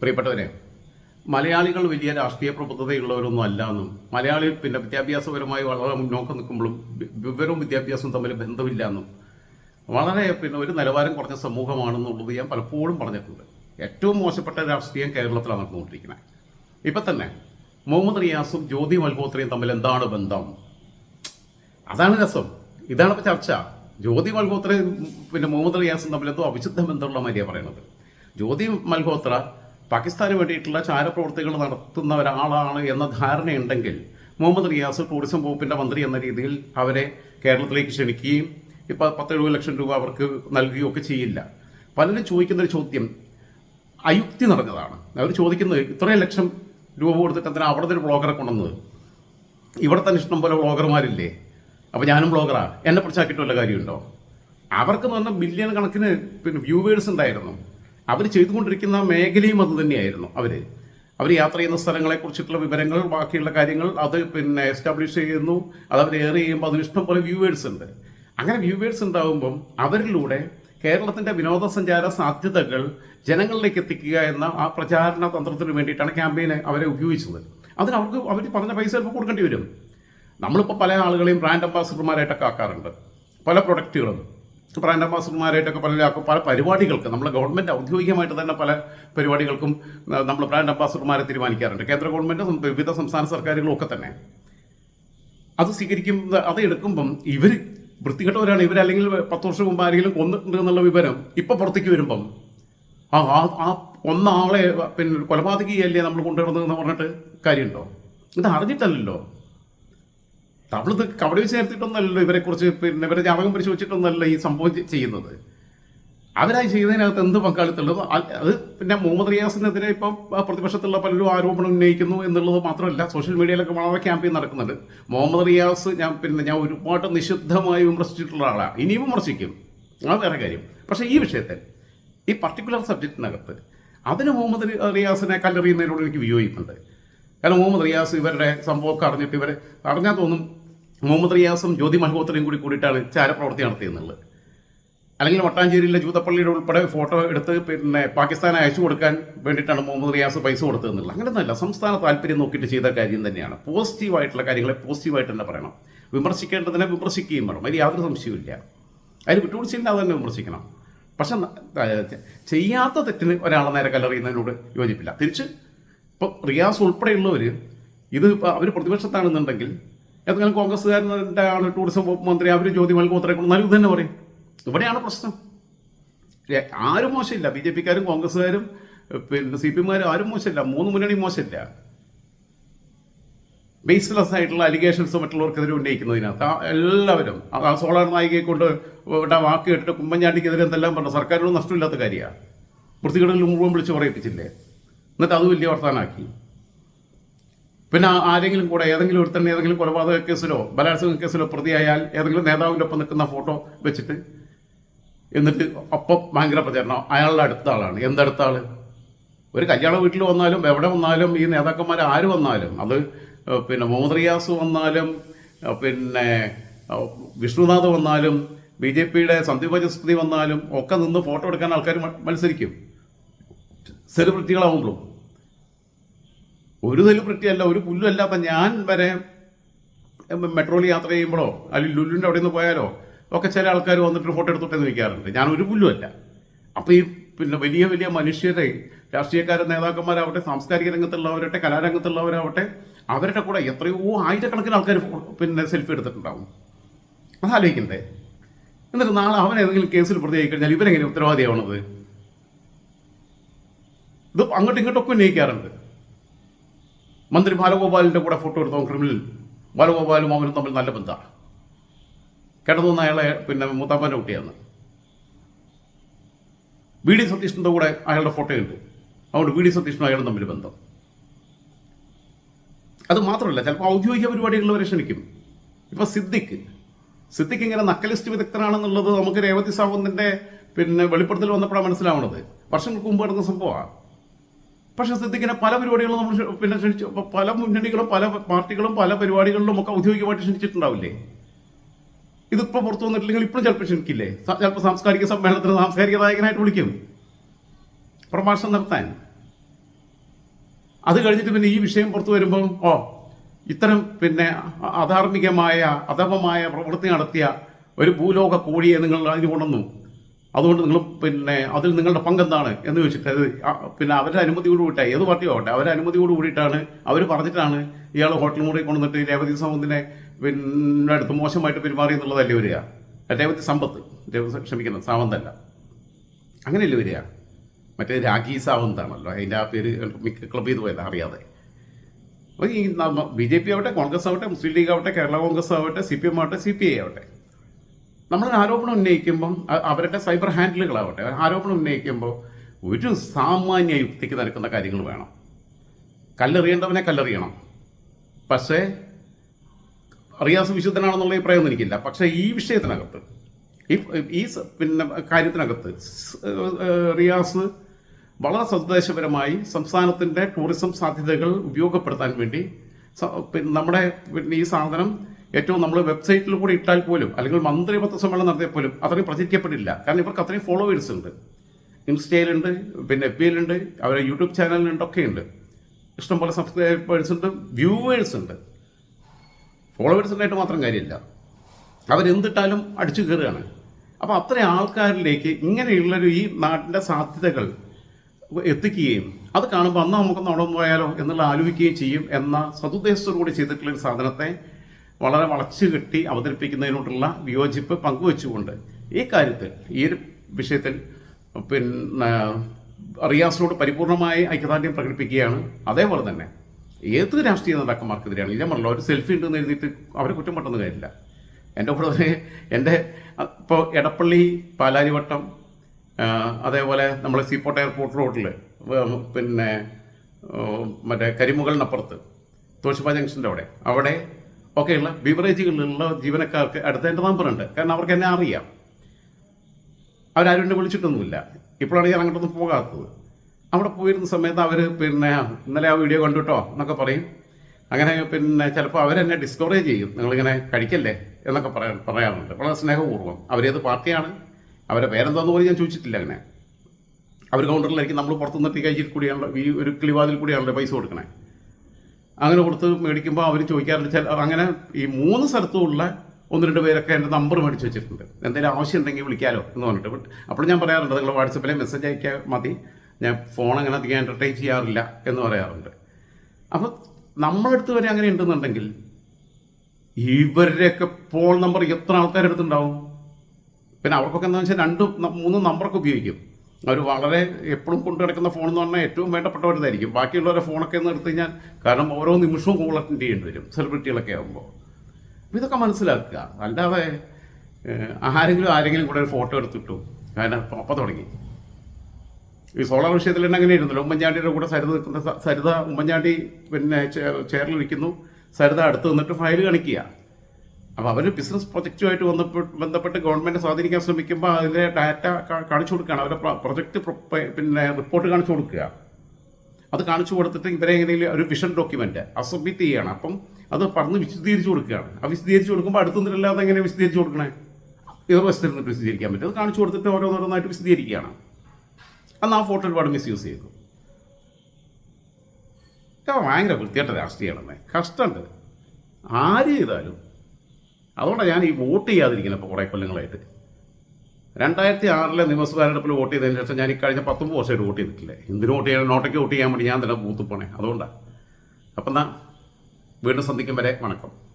പ്രിയപ്പെട്ടവരെ മലയാളികൾ വലിയ രാഷ്ട്രീയ പ്രബുദ്ധതയുള്ളവരൊന്നും അല്ല എന്നും മലയാളികൾ പിന്നെ വിദ്യാഭ്യാസപരമായി വളരെ മുന്നോക്കം നിൽക്കുമ്പോഴും വിവരവും വിദ്യാഭ്യാസവും തമ്മിൽ ബന്ധമില്ല എന്നും വളരെ പിന്നെ ഒരു നിലവാരം കുറഞ്ഞ സമൂഹമാണെന്നുള്ളത് ഞാൻ പലപ്പോഴും പറഞ്ഞിട്ടുണ്ട്. ഏറ്റവും മോശപ്പെട്ട രാഷ്ട്രീയം കേരളത്തിലാണ് നടന്നുകൊണ്ടിരിക്കുന്നത്. ഇപ്പം തന്നെ മുഹമ്മദ് റിയാസും ജ്യോതി മൽഹോത്രയും തമ്മിൽ എന്താണ് ബന്ധം? അതാണ് രസം. ഇതാണ് ഇപ്പോൾ ചർച്ച. ജ്യോതി മൽഹോത്രയും പിന്നെ മുഹമ്മദ് റിയാസും തമ്മിൽ എന്തോ അവിശുദ്ധ ബന്ധമുള്ള മാതിരിയാണ് പറയണത് ജ്യോതി മൽഹോത്ര പാകിസ്ഥാന് വേണ്ടിയിട്ടുള്ള ചാരപ്രവർത്തികൾ നടത്തുന്ന ഒരാളാണ് എന്ന ധാരണയുണ്ടെങ്കിൽ മുഹമ്മദ് റിയാസ് ടൂറിസം വകുപ്പിന്റെ മന്ത്രി എന്ന രീതിയിൽ അവരെ കേരളത്തിലേക്ക് ക്ഷണിക്കുകയും ഇപ്പൊ പത്തെഴുപത് ലക്ഷം രൂപ അവർക്ക് നൽകുകയും ഒക്കെ ചെയ്യില്ല. പലരും ചോദിക്കുന്ന ഒരു ചോദ്യം അയുക്തി നിറഞ്ഞതാണ്. അവർ ചോദിക്കുന്നത് ഇത്രയും ലക്ഷം രൂപ കൊടുത്തിട്ട് എന്തിനാ അവിടുത്തെ ഒരു ബ്ലോഗറെ കൊണ്ടുവന്നത്? ഇവിടെ തന്നെ ഇഷ്ടം പോലെ ബ്ലോഗർമാരില്ലേ? അപ്പോൾ ഞാനും ബ്ലോഗറാണ് എന്നെ പിടിച്ചാക്കിയിട്ട് വല്ല കാര്യമുണ്ടോ? അവർക്ക് എന്ന് പറഞ്ഞാൽ മില്യൺ കണക്കിന് പിന്നെ വ്യൂവേഴ്സ് ഉണ്ടായിരുന്നു. അവർ ചെയ്തുകൊണ്ടിരിക്കുന്ന മേഖലയും അത് തന്നെയായിരുന്നു അവർ അവർ യാത്ര ചെയ്യുന്ന സ്ഥലങ്ങളെക്കുറിച്ചിട്ടുള്ള വിവരങ്ങൾ ബാക്കിയുള്ള കാര്യങ്ങൾ അത് പിന്നെ എസ്റ്റാബ്ലിഷ് ചെയ്യുന്നു. അത് അവർ എയർ ചെയ്യുമ്പോൾ അതിന് ഇഷ്ടം പോലെ വ്യൂവേഴ്സ് ഉണ്ട്. അങ്ങനെ വ്യൂവേഴ്സ് ഉണ്ടാകുമ്പം അവരിലൂടെ കേരളത്തിന്റെ വിനോദസഞ്ചാര സാധ്യതകൾ ജനങ്ങളിലേക്ക് എത്തിക്കുക എന്ന ആ പ്രചാരണ തന്ത്രത്തിന് വേണ്ടിയിട്ടാണ് ക്യാമ്പയിനെ അവരെ ഉപയോഗിച്ചത്. അതിന് അവർക്ക് അവർ പറഞ്ഞ പൈസ ചിലപ്പോൾ കൊടുക്കേണ്ടി വരും. നമ്മളിപ്പോൾ പല ആളുകളെയും ബ്രാൻഡ് അംബാസിഡർമാരായിട്ടൊക്കെ ആക്കാറുണ്ട്. പല പ്രൊഡക്റ്റുകളും ബ്രാൻഡ് പല പല പരിപാടികൾക്ക് നമ്മൾ ഗവൺമെന്റ് ഔദ്യോഗികമായിട്ട് തന്നെ പല പരിപാടികൾക്കും നമ്മൾ ബ്രാൻഡ് അംബാസിഡർമാരെ തീരുമാനിക്കാറുണ്ട്. കേന്ദ്ര ഗവൺമെന്റ് വിവിധ സംസ്ഥാന സർക്കാരുകളും ഒക്കെ തന്നെ. അത് സ്വീകരിക്കും അത് എടുക്കുമ്പം ഇവർ വൃത്തികെട്ടവരാണ്. ഇവരല്ലെങ്കിൽ പത്ത് വർഷം മുമ്പ് ആരെങ്കിലും കൊന്നിട്ടുണ്ട് എന്നുള്ള വിവരം ഇപ്പം പുറത്തേക്ക് വരുമ്പം ആ ആ- ആ കൊന്ന ആളെ പിന്നെ കൊലപാതകിയല്ലേ നമ്മൾ കൊണ്ടുവരുന്നതെന്ന് പറഞ്ഞിട്ട് കാര്യമുണ്ടോ? ഇത് അറിഞ്ഞിട്ടല്ലല്ലോ. നമ്മളിത് കബഡി വെച്ച് ചേർത്തിട്ടൊന്നല്ലല്ലോ ഇവരെ കുറിച്ച് പിന്നെ ഇവരെ ജാതകം പരിശോധിച്ചിട്ടൊന്നല്ല ഈ സംഭവം ചെയ്യുന്നത്. അവരായി ചെയ്യുന്നതിനകത്ത് എന്ത് പങ്കാളിത്തമുള്ളത്? അത് പിന്നെ മുഹമ്മദ് റിയാസിനെതിരെ ഇപ്പം പ്രതിപക്ഷത്തുള്ള പലരും ആരോപണം ഉന്നയിക്കുന്നു എന്നുള്ളത് മാത്രമല്ല സോഷ്യൽ മീഡിയയിലൊക്കെ വളരെ ക്യാമ്പയിൻ നടക്കുന്നുണ്ട്. മുഹമ്മദ് റിയാസ് ഞാൻ പിന്നെ ഞാൻ ഒരുപാട് നിഷിദ്ധമായി വിമർശിച്ചിട്ടുള്ള ആളാണ്. ഇനിയും വിമർശിക്കും. അത് വേറെ കാര്യം. പക്ഷേ ഈ വിഷയത്തിൽ ഈ പർട്ടിക്കുലർ സബ്ജക്റ്റിനകത്ത് അതിന് മുഹമ്മദ് റിയാസിനെ കല്ലെറിയുന്നതിനോട് എനിക്ക് വിയോജിപ്പുണ്ട്. കാരണം മുഹമ്മദ് റിയാസ് ഇവരുടെ സംഭവമൊക്കെ അറിഞ്ഞിട്ട് ഇവരെ അറിഞ്ഞാൽ തോന്നും മുഹമ്മദ് റിയാസും ജ്യോതി മൽഹോത്രയും കൂടി കൂടിയിട്ടാണ് ചാരപ്രവർത്തി നടത്തിയെന്നുള്ളത്. അല്ലെങ്കിൽ മട്ടാഞ്ചേരിയിലെ ജൂതപ്പള്ളിയുടെ ഉൾപ്പെടെ ഫോട്ടോ എടുത്ത് പിന്നെ പാകിസ്ഥാനെ അയച്ചു കൊടുക്കാൻ വേണ്ടിയിട്ടാണ് മുഹമ്മദ് റിയാസ് പൈസ കൊടുത്തതെന്നുള്ളത്. അങ്ങനെയൊന്നുമല്ല സംസ്ഥാന താല്പര്യം നോക്കിയിട്ട് ചെയ്ത കാര്യം തന്നെയാണ്. പോസിറ്റീവായിട്ടുള്ള കാര്യങ്ങളെ പോസിറ്റീവായിട്ട് തന്നെ പറയണം. വിമർശിക്കേണ്ടതിനെ വിമർശിക്കുകയും വേണം. അതിൽ യാതൊരു സംശയവുമില്ല. അതിൽ വിട്ടുവീഴ്ചയില്ലാതെ തന്നെ വിമർശിക്കണം. പക്ഷെ ചെയ്യാത്ത തെറ്റിന് ഒരാളെ നേരെ കല്ലെറിയുന്നതിനോട് യോജിപ്പില്ല. തിരിച്ച് ഇപ്പം റിയാസ് ഉൾപ്പെടെയുള്ളവർ ഇത് അവർ പ്രതിപക്ഷത്താണെന്നുണ്ടെങ്കിൽ ഏതെങ്കിലും കോൺഗ്രസ്സുകാരന്റെ ആണ് ടൂറിസം വകുപ്പ് മന്ത്രി അവർ ജ്യോതി മൽഹോത്രയെ കൊണ്ട് നൽകും തന്നെ പറയും. ഇവിടെയാണ് പ്രശ്നം. ആരും മോശമില്ല. ബി ജെ പിക്കാരും കോൺഗ്രസ്സുകാരും പിന്നെ സി പി എമ്മുകാരും ആരും മോശമില്ല. മൂന്ന് മുന്നണി മോശമില്ല. ബേസ്ലെസ് ആയിട്ടുള്ള അലിഗേഷൻസ് മറ്റുള്ളവർക്കെതിരെ ഉന്നയിക്കുന്നതിനകത്ത്. എല്ലാവരും. ആ- സോളാർ നായികയെ കൊണ്ട് വാക്ക് കേട്ടിട്ട് കുമ്പഞ്ഞാണ്ടിക്കെതിരെ എന്തെല്ലാം പറഞ്ഞു സർക്കാരിനോട് നഷ്ടമില്ലാത്ത കാര്യമാണ്. വൃത്തികേടുകൾ മുഴുവൻ വിളിച്ച് പറയിപ്പിച്ചില്ലേ? എന്നിട്ട് അത് വലിയ വർത്താനാക്കി പിന്നെ ആരെങ്കിലും കൂടെ ഏതെങ്കിലും ഒരുത്തന്നെ ഏതെങ്കിലും കൊലപാതക കേസിലോ ബലാത്സംഗ കേസിലോ പ്രതിയായാൽ ഏതെങ്കിലും നേതാവിന്റെ ഒപ്പം നിൽക്കുന്ന ഫോട്ടോ വെച്ചിട്ട് എന്നിട്ട് ഒപ്പം ഭയങ്കര പ്രചരണം. അയാളുടെ അടുത്ത ആളാണ്. എന്തടുത്ത ആൾ ഒരു കല്യാണ വീട്ടിൽ വന്നാലും എവിടെ വന്നാലും ഈ നേതാക്കന്മാർ ആര് വന്നാലും അത് പിന്നെ മുഹമ്മദ് റിയാസ് വന്നാലും പിന്നെ വിഷ്ണുനാഥ് വന്നാലും ബി ജെ പിയുടെ സന്ദീപ് വജസ്പതി വന്നാലും ഒക്കെ നിന്ന് ഫോട്ടോ എടുക്കാൻ ആൾക്കാർ മത്സരിക്കും. സെലിബ്രിറ്റികളാവുമ്പോഴും ഒരു സെലിബ്രിറ്റി അല്ല ഒരു പുല്ലുമല്ല അല്ലാത്ത ഞാൻ വരെ മെട്രോയിൽ യാത്ര ചെയ്യുമ്പോഴോ അല്ലെങ്കിൽ ലുല്ലുവിന്റെ അവിടെ നിന്ന് പോയാലോ ഒക്കെ ചില ആൾക്കാർ വന്നിട്ട് ഫോട്ടോ എടുത്തോട്ടെ നിൽക്കാറുണ്ട് ഞാൻ ഒരു പുല്ലുമല്ല അപ്പോൾ ഈ പിന്നെ വലിയ വലിയ മനുഷ്യരെ രാഷ്ട്രീയക്കാരെ നേതാക്കന്മാരാവട്ടെ സാംസ്കാരിക രംഗത്തുള്ളവരാവട്ടെ കലാരംഗത്തുള്ളവരാവട്ടെ അവരുടെ കൂടെ എത്രയോ ആയിരക്കണക്കിന് ആൾക്കാർ പിന്നെ സെൽഫി എടുത്തിട്ടുണ്ടാവും. അതാലോചിക്കണ്ടേ. എന്നിട്ട് നാളെ അവൻ ഏതെങ്കിലും കേസിൽ പ്രതിയായി കഴിഞ്ഞാൽ ഇവരെങ്ങനെ ഉത്തരവാദിയാവണത്? ഇത് അങ്ങോട്ടും ഇങ്ങോട്ടൊക്കെ ഉന്നയിക്കാറുണ്ട്. മന്ത്രി ബാലഗോപാലിന്റെ കൂടെ ഫോട്ടോ എടുത്തവൻ ക്രിമിനൽ. ബാലഗോപാലും അവനും തമ്മിൽ നല്ല ബന്ധമാണ്. കിടന്നുന്ന അയാളെ പിന്നെ മുത്താപ്പന്റെ കുട്ടിയാണ്. വി ഡി സതീഷിന്റെ കൂടെ അയാളുടെ ഫോട്ടോയുണ്ട്. അതുകൊണ്ട് വി ഡി സതീഷിനും അയാളും തമ്മിൽ ബന്ധം. അത് മാത്രമല്ല ചിലപ്പോൾ ഔദ്യോഗിക പരിപാടികളിൽ ക്ഷണിക്കും. ഇപ്പം സിദ്ദിഖ്. സിദ്ദിഖ് ഇങ്ങനെ നക്കലിസ്റ്റ് വിദഗ്ധനാണെന്നുള്ളത് നമുക്ക് രേവതി സാവന്തിന്റെ പിന്നെ വെളിപ്പെടുത്തൽ വന്നപ്പോഴാണ് മനസ്സിലാവുന്നത് വർഷങ്ങൾക്ക് മുമ്പ് നടന്ന സംഭവമാണ് പക്ഷെ സിദ്ദിഖിനെ പല പരിപാടികളും നമ്മൾ പിന്നെ ക്ഷണിച്ചു പല മുന്നണികളും പല പാർട്ടികളും പല പരിപാടികളിലും ഒക്കെ ഔദ്യോഗികമായിട്ട് ക്ഷണിച്ചിട്ടുണ്ടാവില്ലേ? ഇതിപ്പോൾ പുറത്തു വന്നിട്ടില്ലെങ്കിൽ ഇപ്പോഴും ചിലപ്പോൾ ക്ഷണിക്കില്ലേ? ചിലപ്പോൾ സാംസ്കാരിക സമ്മേളനത്തിന് സാംസ്കാരിക നായകനായിട്ട് വിളിക്കും. പ്രഭാഷണം നടത്താൻ. അത് കഴിഞ്ഞിട്ട് പിന്നെ ഈ വിഷയം പുറത്തു വരുമ്പോൾ ഓ ഇത്തരം പിന്നെ അധാർമികമായ അധമമായ പ്രവൃത്തി നടത്തിയ ഒരു ഭൂലോക കോഴിയെ നിങ്ങൾ അതിന് കൊണ്ടുവന്നു. അതുകൊണ്ട് നിങ്ങൾ പിന്നെ അതിൽ നിങ്ങളുടെ പങ്കെന്താണ് എന്ന് ചോദിച്ചിട്ട് അത് പിന്നെ അവരുടെ അനുമതിയോട് കൂടിയിട്ട്. ഏത് പാർട്ടിയോ ആവട്ടെ അവരുടെ അനുമതിയോട് കൂടിയിട്ടാണ് അവർ പറഞ്ഞിട്ടാണ് ഇയാൾ ഹോട്ടൽ മുറി കൊണ്ടുവന്നിട്ട് രേവതി സമൂഹത്തിനെ പിന്നെ അടുത്ത് മോശമായിട്ട് പെരുമാറി എന്നുള്ളതല്ലേ വരിക രേവതി സമ്പത്ത്. രേവതി ക്ഷമിക്കണം സാവന്തല്ല. അങ്ങനെയല്ലേ വരിക മറ്റേ രാഖി സാവന്താണല്ലോ അതിന്റെ ആ പേര് മിക്ക ക്ലബ് ചെയ്ത് പോയതാണ് അറിയാതെ. അപ്പോൾ ഈ ബി ജെ പി ആവട്ടെ കോൺഗ്രസ് ആവട്ടെ മുസ്ലിം ലീഗ് ആവട്ടെ കേരള കോൺഗ്രസ് ആവട്ടെ സി പി എം ആവട്ടെ സി പി ഐ ആവട്ടെ. നമ്മളൊരു ആരോപണം ഉന്നയിക്കുമ്പോൾ അവരുടെ സൈബർ ഹാൻഡിലുകളാവട്ടെ ആരോപണം ഉന്നയിക്കുമ്പോൾ ഒരു സാമാന്യ യുക്തിക്ക് നടക്കുന്ന കാര്യങ്ങൾ വേണം. കല്ലെറിയേണ്ടവനെ കല്ലെറിയണം. പക്ഷേ റിയാസ് വിശുദ്ധനാണെന്നുള്ള അഭിപ്രായം എനിക്കില്ല. പക്ഷേ ഈ വിഷയത്തിനകത്ത് ഈ ഈ പിന്നെ കാര്യത്തിനകത്ത് റിയാസ് വളരെ സന്ദേശപരമായി സംസ്ഥാനത്തിന്റെ ടൂറിസം സാധ്യതകൾ ഉപയോഗപ്പെടുത്താൻ വേണ്ടി നമ്മുടെ പിന്നെ ഈ സാധനം ഏറ്റവും നമ്മൾ വെബ്സൈറ്റിൽ കൂടി ഇട്ടാൽ പോലും അല്ലെങ്കിൽ മന്ത്രി പത്രസമ്മേളനം നടത്തിയാൽ പോലും അത്രയും പ്രചരിക്കപ്പെടില്ല. കാരണം ഇവർക്ക് അത്രയും ഫോളോവേഴ്സ് ഉണ്ട്. ഇൻസ്റ്റയിലുണ്ട് പിന്നെ എഫ് ബിയിലുണ്ട് അവരെ യൂട്യൂബ് ചാനലിലുണ്ട് ഒക്കെ ഉണ്ട് ഇഷ്ടംപോലെ സബ്സ്ക്രൈബേഴ്സ് ഉണ്ട് വ്യൂവേഴ്സ് ഉണ്ട്. ഫോളോവേഴ്സ് ഉണ്ടായിട്ട് മാത്രം കാര്യമില്ല. അവരെന്തിട്ടാലും അടിച്ചു കയറുകയാണ്. അപ്പോൾ അത്രയും ആൾക്കാരിലേക്ക് ഇങ്ങനെയുള്ളൊരു ഈ നാട്ടിന്റെ സാധ്യതകൾ എത്തിക്കുകയും അത് കാണുമ്പോൾ അന്ന് നമുക്കൊന്ന് അവിടെ പോയാലോ എന്നുള്ള ആലോചിക്കുകയും ചെയ്യും എന്ന സതുദ്ദേശത്തോടുകൂടി ചെയ്തിട്ടുള്ള ഒരു സാധനത്തെ വളരെ വളച്ചു കെട്ടി അവതരിപ്പിക്കുന്നതിനോടുള്ള വിയോജിപ്പ് പങ്കുവെച്ചുകൊണ്ട് ഈ കാര്യത്തിൽ ഈ ഒരു വിഷയത്തിൽ പിന്നെ റിയാസിനോട് പരിപൂർണമായി ഐക്യദാർഢ്യം പ്രകടിപ്പിക്കുകയാണ്. അതേപോലെ തന്നെ ഏത് രാഷ്ട്രീയ നേതാക്കന്മാർക്കെതിരെയാണ്? ഇല്ല പറഞ്ഞല്ലോ ഒരു സെൽഫി ഉണ്ടെന്ന് എഴുതിയിട്ട് അവരെ കുറ്റം പറ്റുന്ന കാര്യമില്ല. എന്റെ കൂടെ തന്നെ എന്റെ ഇപ്പോൾ എടപ്പള്ളി പാലാരിവട്ടം അതേപോലെ നമ്മൾ സീപോർട്ട് എയർപോർട്ട് റോഡിൽ പിന്നെ മറ്റേ കരിമുകളിനപ്പുറത്ത് തോഷിപ്പ ജംഗ്ഷന്റെ അവിടെ അവിടെ ഒക്കെയുള്ള ബിവറേജുകളിലുള്ള ജീവനക്കാർക്ക് അടുത്ത എന്റെ നമ്പറുണ്ട് കാരണം അവർക്ക് എന്നെ അറിയാം. അവരാരും എന്നെ വിളിച്ചിട്ടൊന്നുമില്ല. ഇപ്പോഴാണ് ഞാൻ അങ്ങോട്ടൊന്നും പോകാത്തത്. അവിടെ പോയിരുന്ന സമയത്ത് അവർ പിന്നെ ഇന്നലെ ആ വീഡിയോ കണ്ടുട്ടോ എന്നൊക്കെ പറയും. അങ്ങനെ പിന്നെ ചിലപ്പോൾ അവരെന്നെ ഡിസ്കറേജ് ചെയ്യും. നിങ്ങളിങ്ങനെ കഴിക്കല്ലേ? എന്നൊക്കെ പറയാൻ പറയാറുണ്ട്. വളരെ സ്നേഹപൂർവം. അവരേത് പാർട്ടിയാണ്? അവരെ പേരെന്താന്ന് പോലും ഞാൻ ചോദിച്ചിട്ടില്ല അങ്ങനെ. അവർ കൗണ്ടറിലായിരിക്കും നമ്മൾ പുറത്തുനിന്ന് എത്തി കഴിച്ചിട്ട് കൂടിയാണല്ലോ ഈ ഒരു കിളിവാതിൽ കൂടിയാണല്ലോ പൈസ കൊടുക്കണേ. അങ്ങനെ കൊടുത്ത് മേടിക്കുമ്പോൾ അവർ ചോദിക്കാറുണ്ട് ചില അങ്ങനെ ഈ മൂന്ന് സ്ഥലത്തുമുള്ള ഒന്ന് രണ്ട് പേരൊക്കെ എന്റെ നമ്പർ മേടിച്ച് വെച്ചിട്ടുണ്ട്. എന്തെങ്കിലും ആവശ്യം ഉണ്ടെങ്കിൽ വിളിക്കാലോ എന്ന് പറഞ്ഞിട്ട്. ബട്ട് അപ്പോൾ ഞാൻ പറയാറുണ്ട് നിങ്ങൾ വാട്സപ്പിലെ മെസ്സേജ് അയക്കാൻ മതി. ഞാൻ ഫോൺ അങ്ങനെ അധികം എന്റർടൈൻ ചെയ്യാറില്ല എന്ന് പറയാറുണ്ട്. അപ്പോൾ നമ്മളെടുത്ത് വരെ അങ്ങനെ ഉണ്ടെന്നുണ്ടെങ്കിൽ ഇവരുടെയൊക്കെ ഫോൺ നമ്പർ എത്ര ആൾക്കാരെടുത്തുണ്ടാവും പിന്നെ അവർക്കൊക്കെ എന്താണെന്ന് വെച്ചാൽ രണ്ട് മൂന്ന് നമ്പറൊക്കെ ഉപയോഗിക്കും. അവർ വളരെ എപ്പോഴും കൊണ്ടു കിടക്കുന്ന ഫോൺ എന്ന് പറഞ്ഞാൽ ഏറ്റവും വേണ്ടപ്പെട്ടവരുന്നതായിരിക്കും ബാക്കിയുള്ളവരെ ഫോണൊക്കെ എന്ന് എടുത്തു കഴിഞ്ഞാൽ കാരണം ഓരോ നിമിഷവും കോൾ അറ്റൻഡ് ചെയ്യേണ്ടി വരും സെലിബ്രിറ്റികളൊക്കെ ആകുമ്പോൾ ഇതൊക്കെ മനസ്സിലാക്കുക. അല്ലാതെ ആരെങ്കിലും ആരെങ്കിലും കൂടെ ഒരു ഫോട്ടോ എടുത്തിട്ടു കാരണം അപ്പം തുടങ്ങി. ഈ സോളാർ വിഷയത്തിൽ തന്നെ അങ്ങനെ ഇരുന്നല്ലോ ഉമ്മൻചാണ്ടിയുടെ കൂടെ സരിത നിൽക്കുന്ന സരിത ഉമ്മൻചാണ്ടി പിന്നെ ചെയറിലിരിക്കുന്നു സരിത അടുത്ത് നിന്നിട്ട് ഫയൽ കാണിക്കുക. അപ്പോൾ അവർ ബിസിനസ് പ്രൊജക്റ്റുമായിട്ട് വന്നപ്പോൾ ബന്ധപ്പെട്ട് ഗവൺമെന്റ് സ്വാധീനിക്കാൻ ശ്രമിക്കുമ്പോൾ അതിന്റെ ഡാറ്റ കാണിച്ചു കൊടുക്കുകയാണ്. അവരുടെ പ്രൊജക്റ്റ് പിന്നെ റിപ്പോർട്ട് കാണിച്ചു കൊടുക്കുക. അത് കാണിച്ചു കൊടുത്തിട്ട് ഇവരെ എങ്ങനെയെങ്കിലും ഒരു വിഷൻ ഡോക്യുമെന്റ് അസബ്മിറ്റ് ചെയ്യണം. അപ്പം അത് പറഞ്ഞ് വിശദീകരിച്ചു കൊടുക്കുകയാണ്. ആ വിശദീകരിച്ചു കൊടുക്കുമ്പോൾ അടുത്ത് നിന്നില്ലാതെ എങ്ങനെ വിശദീകരിച്ചു കൊടുക്കണേ? ഇവർ വശത്ത് നിന്നിട്ട് വിശദീകരിക്കാൻ പറ്റും. അത് കാണിച്ചു കൊടുത്തിട്ട് ഓരോന്നോരോന്നായിട്ട് വിശദീകരിക്കുകയാണ്. അന്ന് ആ ഫോട്ടോ ഒരുപാട് മിസ്യൂസ് ചെയ്തു. ഭയങ്കര വൃത്തിയായിട്ട് രാഷ്ട്രീയമാണെന്നേ. കഷ്ടമുണ്ട് ആര് ചെയ്താലും അതുകൊണ്ടാണ് ഞാൻ ഈ വോട്ട് ചെയ്യാതിരിക്കുന്നത് ഇപ്പോൾ കുറേ കൊല്ലങ്ങളായിട്ട്. രണ്ടായിരത്തി ആറിലെ നിയമസഭാ തെരഞ്ഞെടുപ്പിൽ വോട്ട് ചെയ്തതിന് ശേഷം ഞാൻ ഈ കഴിഞ്ഞ പത്തൊമ്പത് വർഷമായിട്ട് വോട്ട് ചെയ്തിട്ടില്ലേ? എന്തിനു വോട്ട് ചെയ്യാൻ നോട്ടയ്ക്ക് വോട്ട് ചെയ്യാൻ വേണ്ടി ഞാൻ തന്നെ ബൂത്ത് പോണേ. അതുകൊണ്ടാണ് അപ്പം എന്നാ വീണ്ടും സന്ധിക്കും വരെ. വണക്കം.